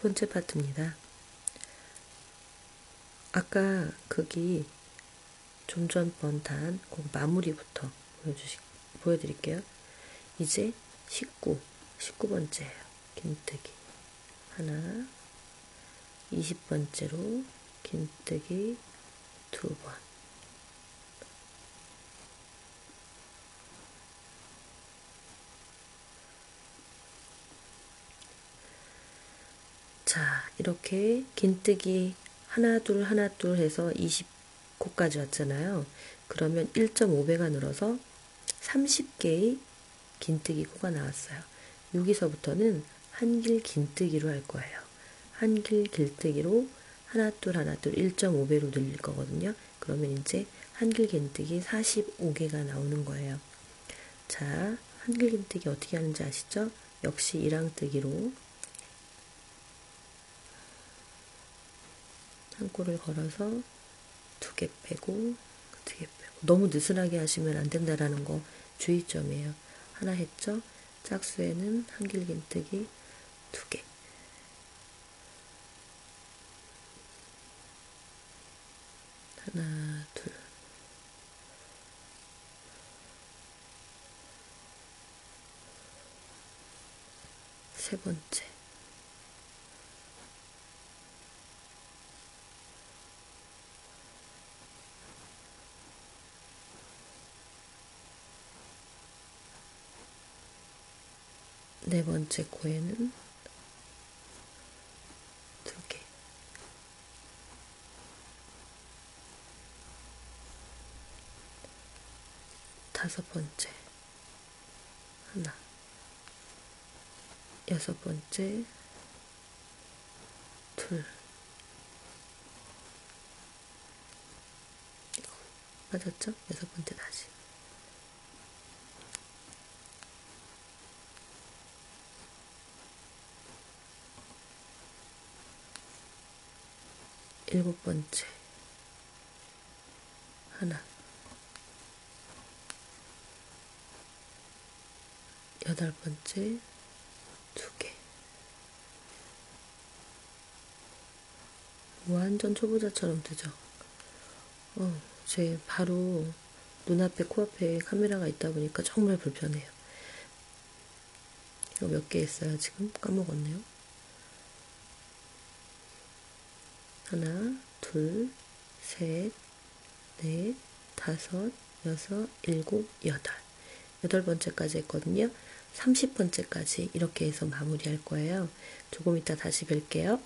두 번째 파트입니다. 아까 거기 좀 전 번단 그 마무리부터 보여주시, 보여드릴게요. 이제 19, 19번째예요. 긴뜨기 하나 20번째로 긴뜨기 두 번. 자, 이렇게 긴뜨기 하나 둘 하나 둘 해서 20코까지 왔잖아요. 그러면 1.5배가 늘어서 30개의 긴뜨기 코가 나왔어요. 여기서부터는 한길 긴뜨기로 할 거예요. 한길 길뜨기로 하나 둘 하나 둘 1.5배로 늘릴 거거든요. 그러면 이제 한길 긴뜨기 45개가 나오는 거예요. 자, 한길 긴뜨기 어떻게 하는지 아시죠? 역시 이랑뜨기로 한 꼬를 걸어서 두 개 빼고 두 개 빼고 너무 느슨하게 하시면 안 된다라는 거 주의점이에요. 하나 했죠? 짝수에는 한길 긴뜨기 두 개. 하나, 둘. 세 번째. 네 번째 코에는 두 개. 다섯 번째 하나. 여섯 번째 둘. 맞았죠? 여섯 번째 다시. 일곱 번째 하나 여덟 번째 두 개 완전 초보자처럼 되죠? 어, 제 바로 눈앞에 코앞에 카메라가 있다 보니까 정말 불편해요. 이거 몇개 했어요 지금? 까먹었네요. 하나, 둘, 셋, 넷, 다섯, 여섯, 일곱, 여덟. 여덟 번째까지 했거든요. 30번째까지 이렇게 해서 마무리할 거예요. 조금 이따 다시 뵐게요.